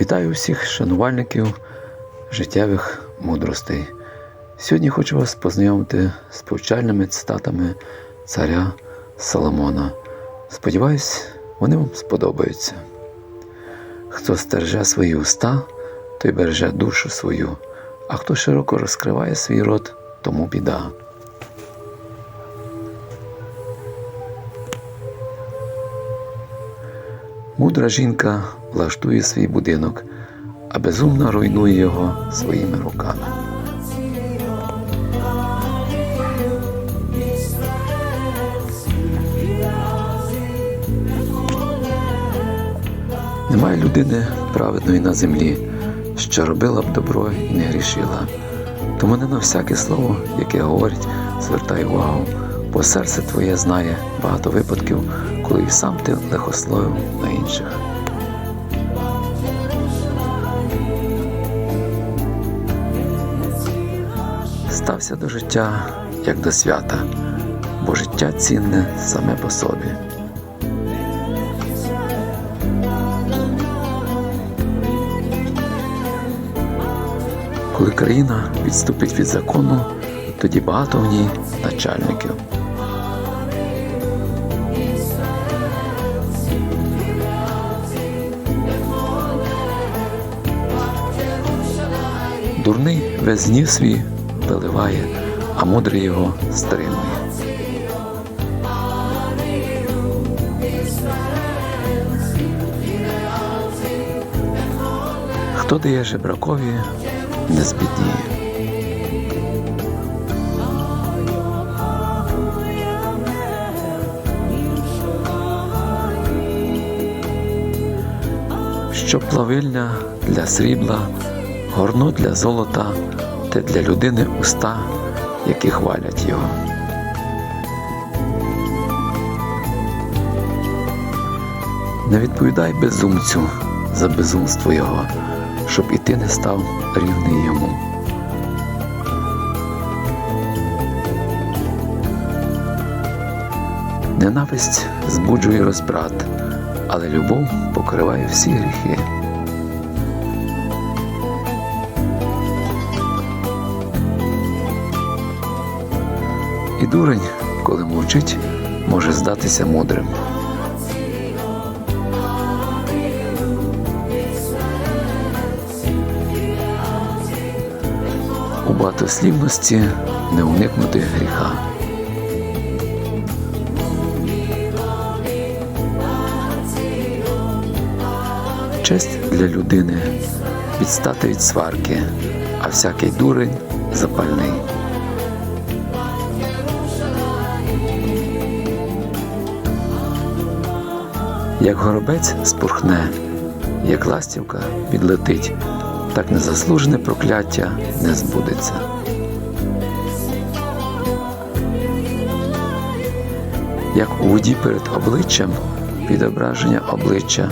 Вітаю всіх шанувальників життєвих мудростей. Сьогодні хочу вас познайомити з повчальними цитатами царя Соломона. Сподіваюсь, вони вам сподобаються. Хто стереже свої уста, той береже душу свою, а хто широко розкриває свій рот, тому біда. Мудра жінка влаштує свій будинок, а безумна руйнує його своїми руками. Немає людини праведної на землі, що робила б добро і не грішила. Тому не на всяке слово, яке говорить, звертай увагу, бо серце твоє знає багато випадків, коли і сам ти лихословив на інших. Стався до життя як до свята, бо життя цінне саме по собі. Коли країна відступить від закону, тоді багато в ній начальників. Дурний весь гнів свій виливає, а мудрий його стримує. Хто дає жебракові, не збідніє. Що плавильня для срібла, горно для золота, те для людини уста, які хвалять його. Не відповідай безумцю за безумство його, щоб і ти не став рівний йому. Ненависть збуджує розбрат, але любов покриває всі гріхи. І дурень, коли мовчить, може здатися мудрим. У багатослівності не уникнути гріха. Честь для людини відстати від сварки, а всякий дурень запальний. Як горобець спорхне, як ластівка відлетить, так незаслужене прокляття не збудеться. Як у воді перед обличчям відображення обличчя,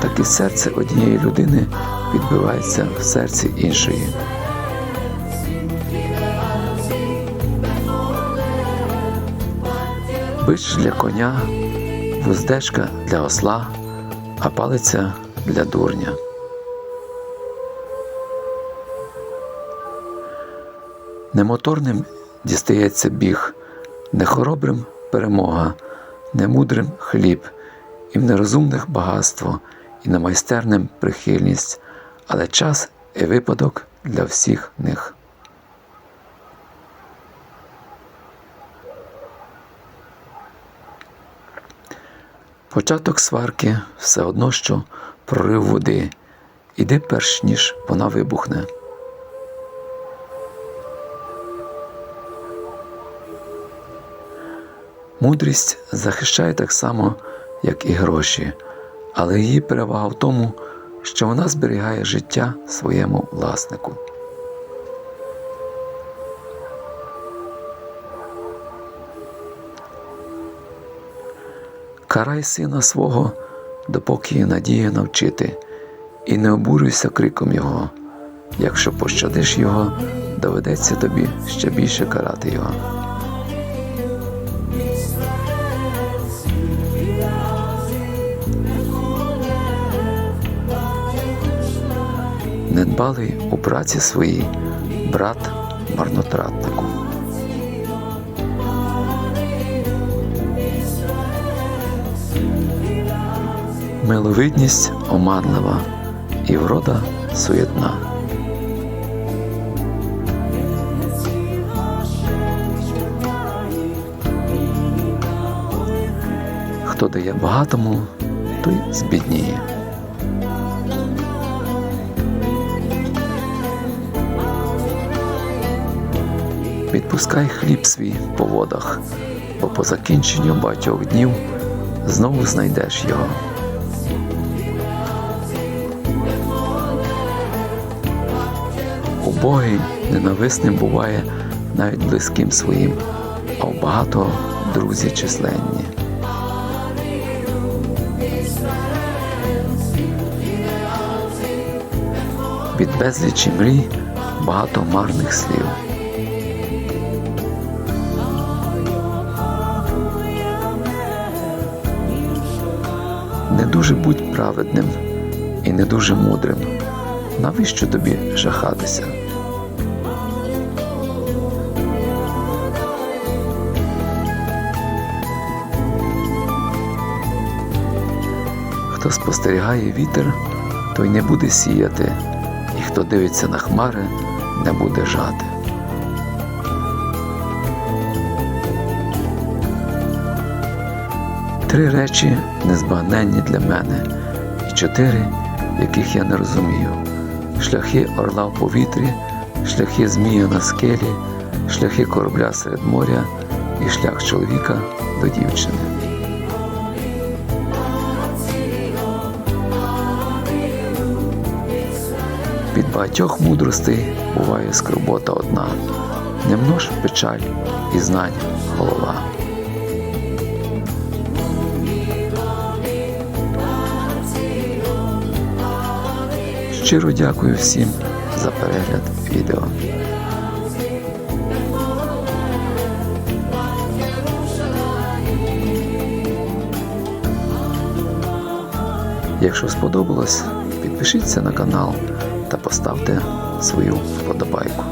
так і серце однієї людини відбивається в серці іншої. Бич для коня, вуздечка для осла, а палиця для дурня. Немоторним дістається біг, нехоробрим перемога, немудрим хліб, і в нерозумних багатство, і немайстерним прихильність, але час і випадок для всіх них. Початок сварки все одно, що прорив води, іди перш ніж вона вибухне. Мудрість захищає так само, як і гроші, але її перевага в тому, що вона зберігає життя своєму власнику. Карай сина свого, допоки надія навчити, і не обурюйся криком його. Якщо пощадиш його, доведеться тобі ще більше карати його. недбалий у праці своїй брат марнотратнику. Миловидність оманлива і врода суєтна. Хто дає багатому, той збідніє. Відпускай хліб свій по водах, бо по закінченню багатьох днів знову знайдеш його. Убогий ненависним буває навіть близьким своїм, а у багатого друзі численні. Від безлічі мрій багато марних слів. Не дуже будь праведним і не дуже мудрим. Навіщо тобі жахатися? Хто спостерігає вітер, той не буде сіяти, і хто дивиться на хмари, не буде жати. Три речі незбагненні для мене, і чотири, яких я не розумію: шляхи орла в повітрі, шляхи змія на скелі, шляхи корабля серед моря і шлях чоловіка до дівчини. Від багатьох мудростей буває скорбота одна, не множ печаль і знань голова. Щиро дякую всім за перегляд відео. Якщо сподобалось, підпишіться на канал та поставте свою вподобайку.